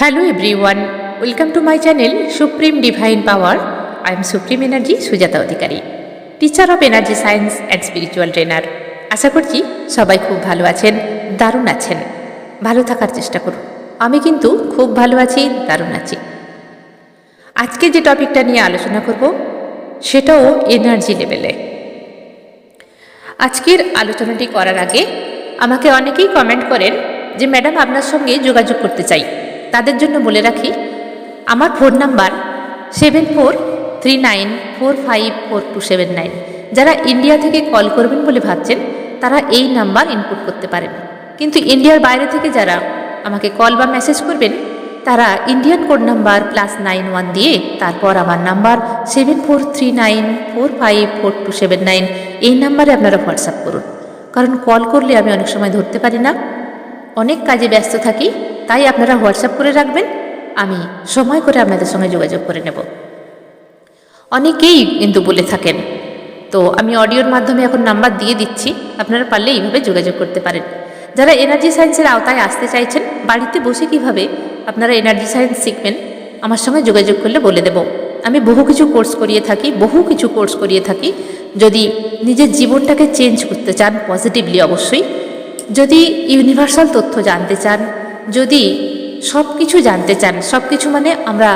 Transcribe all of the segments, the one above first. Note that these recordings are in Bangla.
Hello everyone welcome to my channel supreme divine power I am supreme energy Sujata Adhikari teacher of energy science and spiritual trainer আশা করছি সবাই খুব ভালো আছেন, দারুণ আছেন। ভালো থাকার চেষ্টা করুন। আমি কিন্তু খুব ভালো আছি, দারুণ আছি। আজকে যে টপিকটা নিয়ে আলোচনা করব, সেটাও এনার্জি লেভেলে আজকের আলোচনাটি করার আগে আমাকে অনেকেই কমেন্ট করেন যে ম্যাডাম আপনার সঙ্গে যোগাযোগ করতে চাই। তাদের জন্য বলে রাখি, আমার phone number seven four three nine four five four two seven nine যারা ইন্ডিয়া থেকে কল করবেন বলে ভাবছেন, তারা এই নাম্বার ইনপুট করতে পারেন। কিন্তু ইন্ডিয়ার বাইরে থেকে যারা আমাকে কল বা মেসেজ করবেন, তারা Indian code number plus nine one দিয়ে তারপর আমার number seven four three nine four five four two seven nine এই নাম্বারে আপনারা হোয়াটসঅ্যাপ করুন। কারণ কল করলে আমি অনেক সময় ধরতে পারি না। অনেক কাজে ব্যস্ত থাকি তাই আপনারা হোয়াটসঅ্যাপ করে রাখবেন। আমি সময় করে আপনাদের সঙ্গে যোগাযোগ করে নেব। অনেকেই কিন্তু বলে থাকেন, তো আমি অডিওর মাধ্যমে এখন নাম্বার দিয়ে দিচ্ছি, আপনারা পারলে এইভাবে যোগাযোগ করতে পারেন। যারা এনার্জি সায়েন্সের আওতায় আসতে চাইছেন, বাড়িতে বসে কীভাবে আপনারা এনার্জি সায়েন্স শিখবেন, আমার সঙ্গে যোগাযোগ করলে বলে দেব। আমি বহু কিছু কোর্স করিয়ে থাকি, বহু কিছু কোর্স করিয়ে থাকি। যদি নিজের জীবনটাকে চেঞ্জ করতে চান, পজিটিভলি অবশ্যই। যদি ইউনিভার্সাল তথ্য জানতে চান যদি সব কিছু জানতে চান সব কিছু মানে আমরা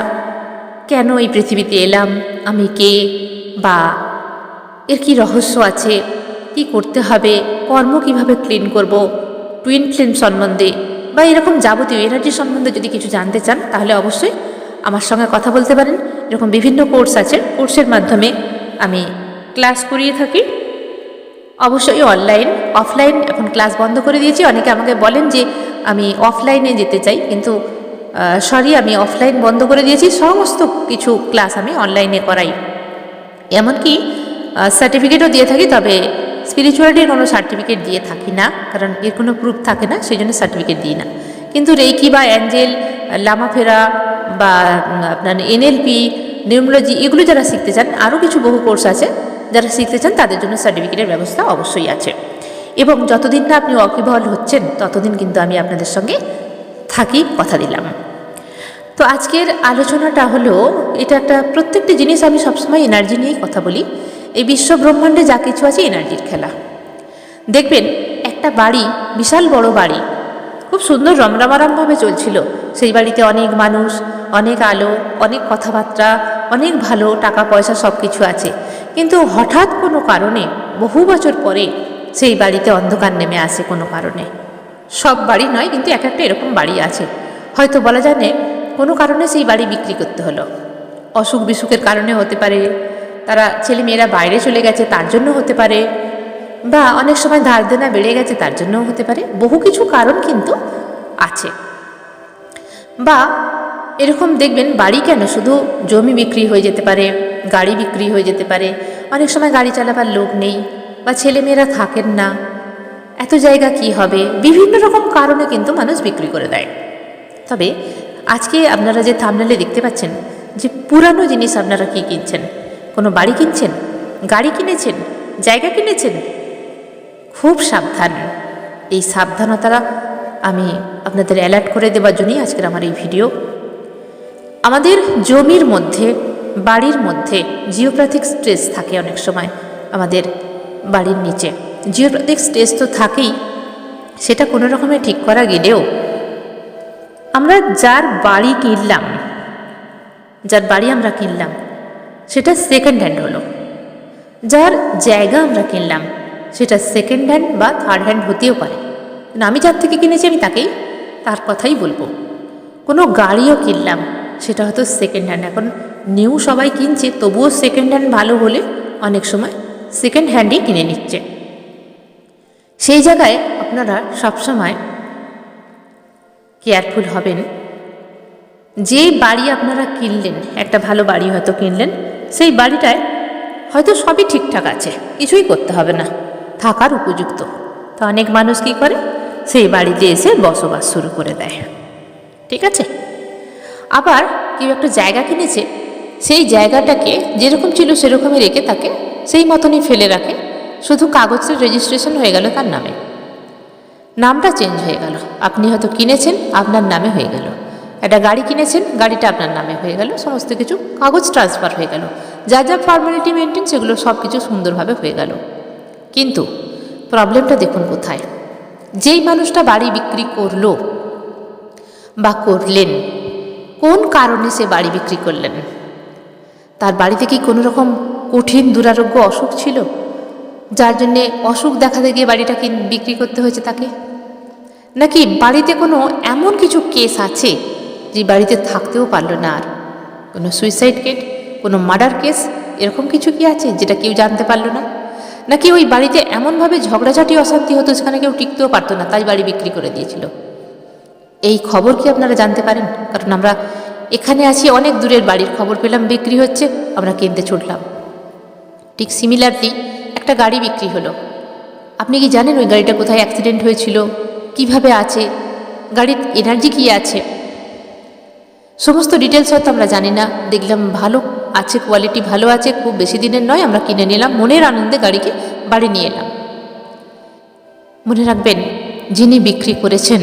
কেন এই পৃথিবীতে এলাম, আমি কে, বা এর কি রহস্য আছে, কি করতে হবে, কর্ম কীভাবে ক্লিন করব টুইন ফ্লেম সম্বন্ধে বা এরকম যাবতীয় এনার্জি সম্বন্ধে যদি কিছু জানতে চান, তাহলে অবশ্যই আমার সঙ্গে কথা বলতে পারেন। এরকম বিভিন্ন কোর্স আছে। কোর্সের মাধ্যমে আমি ক্লাস করিয়ে থাকি। অবশ্যই অনলাইন অফলাইন এখন ক্লাস বন্ধ করে দিয়েছি। অনেকে আমাকে বলেন যে, আমি অফলাইনে যেতে চাই। কিন্তু সরি আমি অফলাইন বন্ধ করে দিয়েছি। সমস্ত কিছু ক্লাস আমি অনলাইনে করাই। এমনকি সার্টিফিকেটও দিয়ে থাকি, তবে স্পিরিচুয়ালিটির কোনো সার্টিফিকেট দিয়ে থাকি না। কারণ এর কোনো প্রুফ থাকে না, সেই জন্য সার্টিফিকেট দিই না। কিন্তু রেইকি বা অ্যাঞ্জেল লামাফেরা বা আপনার এনএলপি নিউমোলজি এগুলো যারা শিখতে চান আরও কিছু বহু কোর্স আছে। যারা শিখতে চান, তাদের জন্য সার্টিফিকেটের ব্যবস্থা অবশ্যই আছে। এবং যতদিন না আপনি ওয়াকিবহল হচ্ছেন, ততদিন কিন্তু আমি আপনাদের সঙ্গে থাকি, কথা দিলাম। তো আজকের আলোচনাটা হলো, এটা একটা প্রত্যেকটি জিনিস আমি সবসময় এনার্জি নিয়েই কথা বলি। এই বিশ্ব ব্রহ্মাণ্ডে যা কিছু আছে এনার্জির খেলা। দেখবেন, একটা বাড়ি, বিশাল বড় বাড়ি, খুব সুন্দর রমরমারমভাবে চলছিল। সেই বাড়িতে অনেক মানুষ, অনেক আলো, অনেক কথাবার্তা, অনেক ভালো টাকা পয়সা সব কিছু আছে। কিন্তু হঠাৎ কোনো কারণে বহু বছর পরে সেই বাড়িতে অন্ধকার নেমে আসে কোনো কারণে। সব বাড়ি নয়, কিন্তু এক একটা এরকম বাড়ি আছে। হয়তো বলা জানে কোনো কারণে সেই বাড়ি বিক্রি করতে হলো। অসুখ বিসুখের কারণে হতে পারে, তারা ছেলে মেয়েরা বাইরে চলে গেছে তার জন্য হতে পারে, বা অনেক সময় ধার দেনা বেড়ে গেছে তার জন্যও হতে পারে, বহু কিছু কারণ কিন্তু আছে। বা এরকম দেখবেন বাড়ি কেন শুধু জমি বিক্রি হয়ে যেতে পারে গাড়ি বিক্রি হয়ে যেতে পারে। অনেক সময় গাড়ি চালাবার লোক নেই বা ছেলেমেয়েরা থাকেন না। এত জায়গা কি হবে? বিভিন্ন রকম কারণে কিন্তু মানুষ বিক্রি করে দেয়। তবে আজকে আপনারা যে থামনেলে দেখতে পাচ্ছেন, যে পুরানো জিনিস আপনারা কি কিনছেন? কোনো বাড়ি কিনছেন? গাড়ি কিনেছেন? জায়গা কিনেছেন? খুব সাবধান। এই সাবধানতারা আমি আপনাদের অ্যালার্ট করে দেওয়ার জন্যই আজকের আমার এই ভিডিও আমাদের জমির মধ্যে বাড়ির মধ্যে জিওপ্রাথিক স্ট্রেস থাকে অনেক সময়, আমাদের বাড়ির নিচে। জিওপ্রাথিক স্ট্রেস তো থাকেই, সেটা কোনো রকমে ঠিক করা গেলেও আমরা যার বাড়ি কিনলাম, যার বাড়ি আমরা কিনলাম, সেটা সেকেন্ড হ্যান্ড হলো। যার জায়গা আমরা কিনলাম, সেটা সেকেন্ড হ্যান্ড বা থার্ড হ্যান্ড হতেও পারে। আমি যার থেকে কিনেছি আমি তাকেই, তার কথাই বলব। কোনো গাড়িও কিনলাম, সেটা হয়তো সেকেন্ড হ্যান্ড এখন নিউ সবাই কিনছে, তবুও সেকেন্ড হ্যান্ড ভালো হলে অনেক সময় সেকেন্ড হ্যান্ডই কিনে নিচ্ছে। সেই জায়গায় আপনারা সবসময় কেয়ারফুল হবেন। যে বাড়ি আপনারা কিনলেন, একটা ভালো বাড়ি হয়তো কিনলেন, সেই বাড়িটায় হয়তো সবই ঠিকঠাক আছে, কিছুই করতে হবে না, থাকার উপযুক্ত। তো অনেক মানুষ কী করে? সেই বাড়িতে এসে বসবাস শুরু করে দেয়। ঠিক আছে? আবার কেউ একটা জায়গা কিনেছে সেই জায়গাটাকে যেরকম ছিল সেরকমই রেখে তাকে সেই মতনই ফেলে রাখে। শুধু কাগজের রেজিস্ট্রেশন হয়ে গেল তার নামে। নামটা চেঞ্জ হয়ে গেল। আপনি হয়তো কিনেছেন, আপনার নামে হয়ে গেল। একটা গাড়ি কিনেছেন, গাড়িটা আপনার নামে হয়ে গেল। সমস্ত কিছু কাগজ ট্রান্সফার হয়ে গেল। যা যা ফর্মালিটি মেনটেন সেগুলো সব কিছু সুন্দরভাবে হয়ে গেল। কিন্তু প্রবলেমটা দেখুন কোথায়? যেই মানুষটা বাড়ি বিক্রি করল বা করলেন, কোন কারণে সে বাড়ি বিক্রি করলেন? তার বাড়িতে কি কোনো রকম কঠিন দুরারোগ্য অসুখ ছিল? যার জন্যে অসুখ দেখাতে গিয়ে বাড়িটা কি বিক্রি করতে হয়েছে তাকে? নাকি বাড়িতে কোনো এমন কিছু কেস আছে যে বাড়িতে থাকতেও পারল না আর? কোনো সুইসাইড কেট কোনো মার্ডার কেস? এরকম কিছু কি আছে যেটা কেউ জানতে পারল না? নাকি ওই বাড়িতে এমনভাবে ঝগড়াঝাটি, অশান্তি হতো সেখানে কেউ টিকতেও পারতো না, তাই বাড়ি বিক্রি করে দিয়েছিল? এই খবর কি আপনারা জানতে পারেন? কারণ আমরা এখানে আছি, অনেক দূরের বাড়ির খবর পেলাম, বিক্রি হচ্ছে, আমরা কিনতে ছুটলাম। ঠিক সিমিলারলি একটা গাড়ি বিক্রি হলো। আপনি কি জানেন ওই গাড়িটা কোথায় অ্যাক্সিডেন্ট হয়েছিল? কীভাবে আছে? গাড়ির এনার্জি কী আছে? সমস্ত ডিটেলস হয়তো আমরা জানি না। দেখলাম ভালো আছে কোয়ালিটি ভালো আছে, খুব বেশি দিনের নয়, আমরা কিনে নিলাম, মনের আনন্দে গাড়িকে বাড়ি নিয়ে এলাম। মনে রাখবেন, যিনি বিক্রি করেছেন,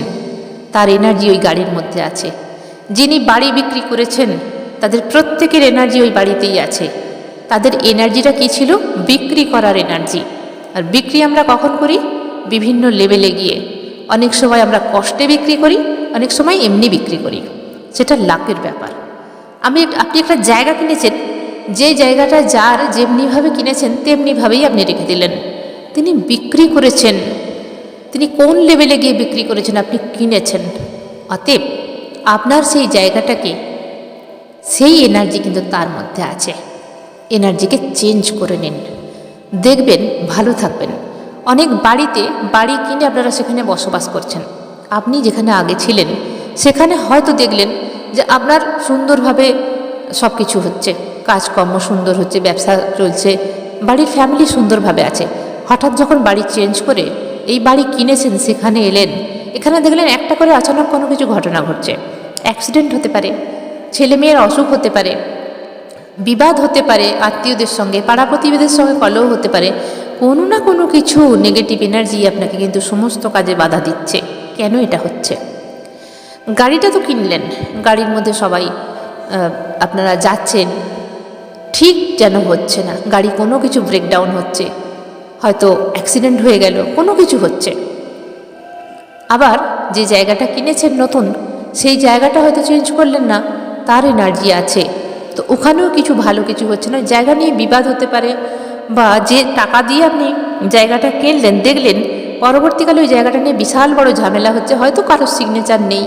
তার এনার্জি ওই গাড়ির মধ্যে আছে। যিনি বাড়ি বিক্রি করেছেন, তাদের প্রত্যেকের এনার্জি ওই বাড়িতেই আছে। তাদের এনার্জিটা কী ছিল? বিক্রি করার এনার্জি আর বিক্রি আমরা কখন করি? বিভিন্ন লেভেলে গিয়ে। অনেক সময় আমরা কষ্টে বিক্রি করি, অনেক সময় এমনি বিক্রি করি। সেটা লাকের ব্যাপার। আমি আপনি একটা জায়গা কিনেছেন, যে জায়গাটা যার যেমনিভাবে কিনেছেন, তেমনিভাবেই আপনি রেখে দিলেন। তিনি বিক্রি করেছেন। তিনি কোন লেভেলে গিয়ে বিক্রি করেছেন আপনি কিনেছেন? অতএব আপনার সেই জায়গাটাকে, সেই এনার্জি কিন্তু তার মধ্যে আছে। এনার্জিকে চেঞ্জ করে নিন। দেখবেন, ভালো থাকবেন। অনেক বাড়িতে বাড়ি কিনে আপনারা সেখানে বসবাস করছেন। আপনি যেখানে আগে ছিলেন, সেখানে হয়তো দেখলেন যে আপনার সুন্দরভাবে সব কিছু হচ্ছে। কাজকর্ম সুন্দর হচ্ছে, ব্যবসা চলছে, বাড়ির ফ্যামিলি সুন্দরভাবে আছে। হঠাৎ যখন বাড়ি চেঞ্জ করে এই বাড়ি কিনেছেন, সেখানে এলেন এখানে দেখলেন একটা করে আচানক কোনো কিছু ঘটনা ঘটছে। অ্যাক্সিডেন্ট হতে পারে ছেলে মেয়ের অসুখ হতে পারে, বিবাদ হতে পারে, আত্মীয়দের সঙ্গে, পাড়া প্রতিবেদের সঙ্গে কলহ হতে পারে, কোনো না কোনো কিছু নেগেটিভ এনার্জি আপনাকে কিন্তু সমস্ত কাজে বাধা দিচ্ছে। কেন এটা হচ্ছে? গাড়িটা তো কিনলেন, গাড়ির মধ্যে সবাই আপনারা যাচ্ছেন, ঠিক যেন হচ্ছে না, গাড়ি কোনো কিছু ব্রেকডাউন হচ্ছে, হয়তো অ্যাক্সিডেন্ট হয়ে গেল, কোনো কিছু হচ্ছে। আবার যে জায়গাটা কিনেছেন নতুন, সেই জায়গাটা হয়তো চেঞ্জ করলেন না, তার এনার্জি আছে। তো ওখানেও কিছু ভালো কিছু হচ্ছে না, জায়গা নিয়ে বিবাদ হতে পারে বা যে টাকা দিয়ে আপনি জায়গাটা কিনলেন, দেখলেন, পরবর্তীকালে ওই জায়গাটা নিয়ে বিশাল বড় ঝামেলা হচ্ছে, হয়তো কারোর সিগনেচার নেই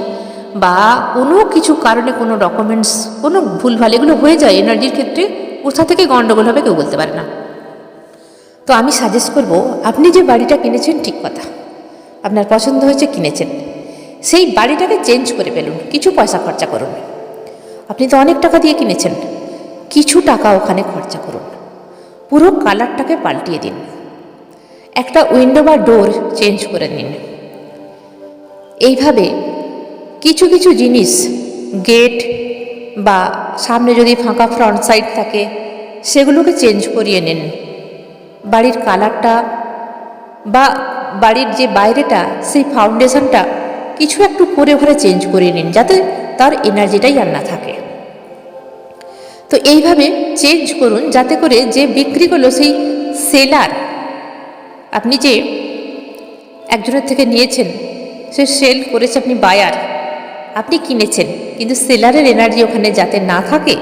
বা কোনো কিছু কারণে কোনো ডকুমেন্টস কোনো ভুলভাল, এগুলো হয়ে যায় এনার্জির ক্ষেত্রে, কোথা থেকে গণ্ডগোল হবে কেউ বলতে পারে না। তো আমি সাজেস্ট করব, আপনি যে বাড়িটা কিনেছেন ঠিক কথা। আপনার পছন্দ হয়েছে, কিনেছেন। সেই বাড়িটাকে চেঞ্জ করে ফেলুন, কিছু পয়সা খরচা করুন। আপনি তো অনেক টাকা দিয়ে কিনেছেন, কিছু টাকা ওখানে খরচা করুন। পুরো কালারটাকে পাল্টিয়ে দিন। একটা উইন্ডো বা ডোর চেঞ্জ করে নিন। এইভাবে কিছু কিছু জিনিস গেট বা সামনে যদি ফাঁকা ফ্রন্ট সাইড থাকে, সেগুলোকে চেঞ্জ করিয়ে নিন। বাড়ির কালারটা বা বাড়ির যে বাইরেটা, সেই ফাউন্ডেশনটা কিছু একটু করে ভরে চেঞ্জ করে নিন, যাতে তার এনার্জিটাই আর না থাকে। তো এইভাবে চেঞ্জ করুন, যাতে করে যে বিক্রি করল সেই সেলার আপনি যে একজনের থেকে নিয়েছেন, সে সেল করেছে আপনি বায়ার আপনি কিনেছেন, কিন্তু সেলারের এনার্জি ওখানে যাতে না থাকে,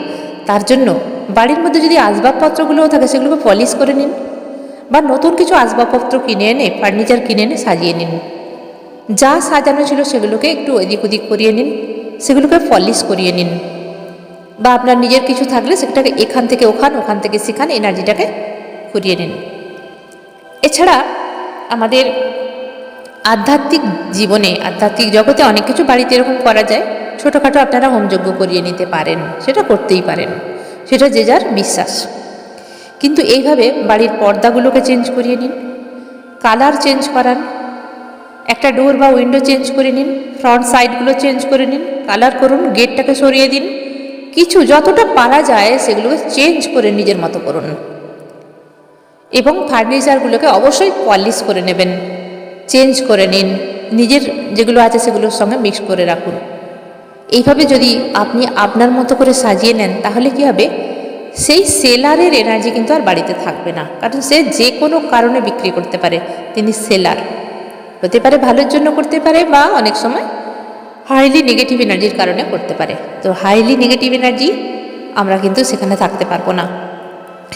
তার জন্য বাড়ির মধ্যে যদি আসবাবপত্রগুলোও থাকে, সেগুলোকে পলিশ করে নিন। বা নতুন কিছু আসবাবপত্র কিনে এনে, ফার্নিচার কিনে এনে সাজিয়ে নিন। যা সাজানো ছিল সেগুলোকে একটু এদিক ওদিক করিয়ে নিন, সেগুলোকে পলিশ করিয়ে নিন। বা আপনার নিজের কিছু থাকলে সেটাকে এখান থেকে ওখান ওখান থেকে সেখান এনার্জিটাকে করিয়ে নিন। এছাড়া আমাদের আধ্যাত্মিক জীবনে, আধ্যাত্মিক জগতে অনেক কিছু বাড়িতে এরকম করা যায়, ছোটোখাটো আপনারা হোমযজ্ঞ করিয়ে নিতে পারেন, সেটা করতেই পারেন। সেটা যে যার বিশ্বাস। কিন্তু এইভাবে বাড়ির পর্দাগুলোকে চেঞ্জ করিয়ে নিন কালার চেঞ্জ করান, একটা ডোর বা উইন্ডো চেঞ্জ করে নিন ফ্রন্ট সাইডগুলো চেঞ্জ করে নিন কালার করুন গেটটাকে সরিয়ে দিন, কিছু যতটা পারা যায় সেগুলোকে চেঞ্জ করে নিজের মতো করুন। এবং ফার্নিচারগুলোকে অবশ্যই পলিশ করে নেবেন চেঞ্জ করে নিন, নিজের যেগুলো আছে সেগুলোর সঙ্গে মিক্স করে রাখুন। এইভাবে যদি আপনি আপনার মতো করে সাজিয়ে নেন, তাহলে কি হবে? সেই সেলারের এনার্জি কিন্তু আর বাড়িতে থাকবে না। কারণ সে যে কোনো কারণে বিক্রি করতে পারে, তিনি সেলার। হতে পারে ভালোর জন্য করতে পারে বা অনেক সময় হাইলি নেগেটিভ এনার্জির কারণে করতে পারে। তো হাইলি নেগেটিভ এনার্জি আমরা কিন্তু সেখানে থাকতে পারব না।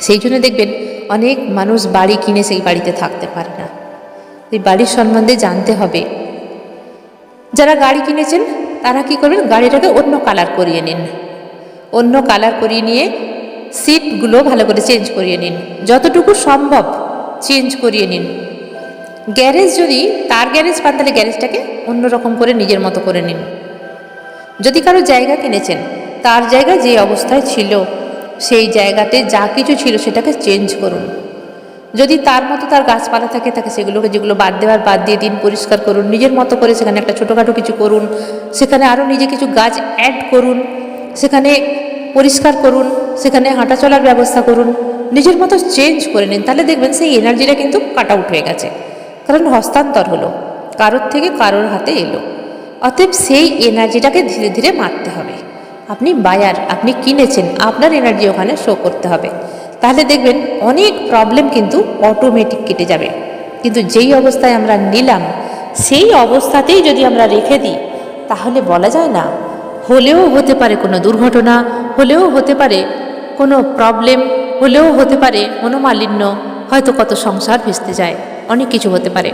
সেই জন্য দেখবেন অনেক মানুষ বাড়ি কিনে সেই বাড়িতে থাকতে পারে না। এই বাড়ির সম্বন্ধে জানতে হবে। যারা গাড়ি কিনেছেন, তারা কি করবেন? গাড়িটাকে অন্য কালার করিয়ে নিন। অন্য কালার করিয়ে নিয়ে সিটগুলো ভালো করে চেঞ্জ করিয়ে নিন। যতটুকু সম্ভব চেঞ্জ করিয়ে নিন। গ্যারেজ যদি, তার গ্যারেজ পান, তাহলে গ্যারেজটাকে অন্যরকম করে নিজের মতো করে নিন। যদি কারও জায়গা কিনেছেন, তার জায়গা যে অবস্থায় ছিল, সেই জায়গাতে যা কিছু ছিল সেটাকে চেঞ্জ করুন। যদি তার মতো তার গাছপালা থাকে, তাকে সেগুলোকে, যেগুলো বাদ দেওয়ার বাদ দিয়ে দিন, পরিষ্কার করুন, নিজের মতো করে সেখানে একটা ছোটোখাটো কিছু করুন, সেখানে আরও নিজে কিছু গাছ অ্যাড করুন, সেখানে পরিষ্কার করুন, সেখানে হাঁটা চলার ব্যবস্থা করুন, নিজের মতো চেঞ্জ করে নিন, তাহলে দেখবেন সেই এনার্জিটা কিন্তু কাট আউট হয়ে গেছে। কারণ হস্তান্তর হলো, কারোর থেকে কারোর হাতে এলো। অতএব সেই এনার্জিটাকে ধীরে ধীরে মারতে হবে। আপনি বায়ার আপনি কিনেছেন, আপনার এনার্জি ওখানে শো করতে হবে। তাহলে দেখবেন অনেক প্রবলেম কিন্তু অটোমেটিক কেটে যাবে। কিন্তু যেই অবস্থায় আমরা নিলাম, সেই অবস্থাতেই যদি আমরা রেখে দিই, তাহলে বলা যায় না হলেও হতে পারে কোনো দুর্ঘটনা, হলেও হতে পারে কোনো প্রবলেম হলেও হতে পারে মনোমালিন্য, হয়তো কত সংসার ভেস্তে যায়, অনেক কিছু হতে পারে।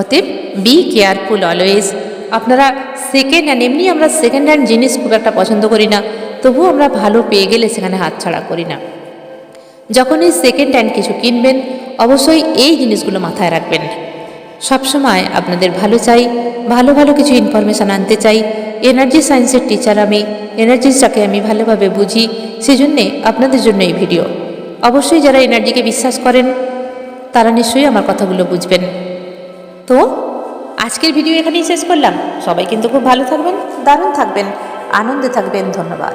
অতএব বি কেয়ারফুল অলওয়েজ আপনারা সেকেন্ড হ্যান্ড এমনি আমরা সেকেন্ড হ্যান্ড জিনিস খুব একটা পছন্দ করি না, তবুও আমরা ভালো পেয়ে গেলে সেখানে হাতছাড়া করি না। যখনই সেকেন্ড হ্যান্ড কিছু কিনবেন, অবশ্যই এই জিনিসগুলো মাথায় রাখবেন। সবসময় আপনাদের ভালো চাই, ভালো ভালো কিছু ইনফরমেশান আনতে চাই। এনার্জি সায়েন্সের টিচার আমি এনার্জিটাকে আমি ভালোভাবে বুঝি, সেজন্যে আপনাদের জন্য এই ভিডিও অবশ্যই যারা এনার্জিকে বিশ্বাস করেন, তারা নিশ্চয়ই আমার কথাগুলো বুঝবেন। তো, আজকের ভিডিও এখানেই শেষ করলাম। সবাই কিন্তু খুব ভালো থাকবেন, দারুণ থাকবেন, আনন্দে থাকবেন, ধন্যবাদ।